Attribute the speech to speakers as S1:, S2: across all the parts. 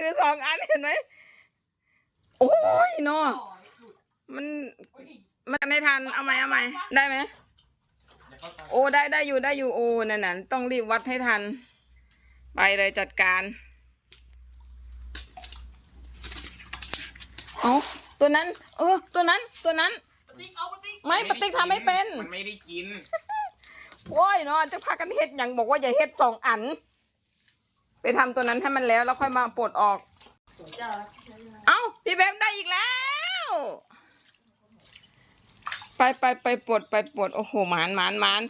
S1: ถือสองอันเห็นไหม โอ้ยเนาะมัน มันไม่ทัน เอาไหมเอาไหมได้ไหม
S2: เดี๋ยวเข้าไป
S1: โอ้ได้ได้อยู่ได้อยู่โอ้นั่นน่ะต้องรีบวัดให้ทัน ไปเลยจัดการเอาตัวนั้น เออ ตัวนั้นตัวนั้น
S3: ปะติ๊กเอาปะติ๊ก
S1: ไม่ปฏิกทำไม่เป็น
S2: มันไม่ได้กิน
S1: โอ้ยเนาะจะพากันเฮ็ดอย่างบอกว่าอย่าเฮ็ดสองอัน ไปทำตัวนั้นให้มันแล้วแล้วค่อยมาปลดออก
S3: สวยจ้า
S1: เอ้าพี่เบมได้อีกแล้ว ไปไปไปปลดไปปลดโอ้โหหมานหมานหมาน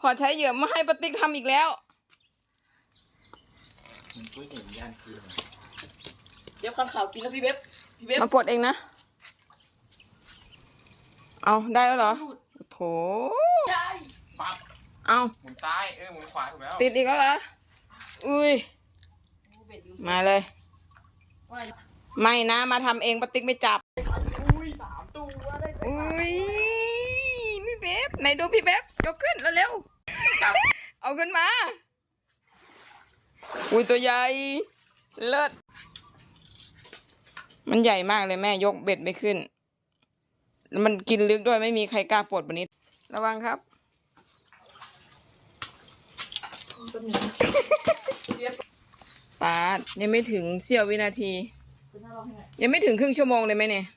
S1: พอใช้เหยื่อมาให้ปฏิกทำอีกแล้ว
S2: มันก๋วยเตี๋ยวย่างจีน
S3: เดี๋ยวขันขาวกินแล้วพี่เว็บพี่เว็บ
S1: มาปลดเองนะ เอาได้แล้วเหรอโถ
S3: ได้
S2: ปั๊บ
S1: เอา
S2: หมุนซ้าย เออหมุนขวาถูกแล้ว
S1: ติดอีกแล้วเหรออุ้ย
S3: เบ็ดอยู่
S1: มาเลย
S3: ว่า
S1: ไม่นะ มาทำเองปะติ๊กไม่จับ
S2: อุ้ยสามตัวได้
S1: อุ้ยพี่เบบไหนดูพี่เบบยกขึ้นเร็ว
S2: จับ
S1: ๆเอาขึ้นมา อุ้ยตัวใหญ่ เลิศ มันใหญ่มากเลยแม่ยกเบ็ดไม่ขึ้นแล้วมันกินลึกด้วยไม่มีใครกล้าปลดวันนี้ ระวังครับ
S3: ต้นหนึ่งพี่เว็บ
S1: ปาดยังไม่ถึงเสี้ยววินาที
S3: คุณน่าลองให้หน่อย
S1: ยังไม่ถึงครึ่งชั่วโมงเลยไหมเนี่ย
S3: เ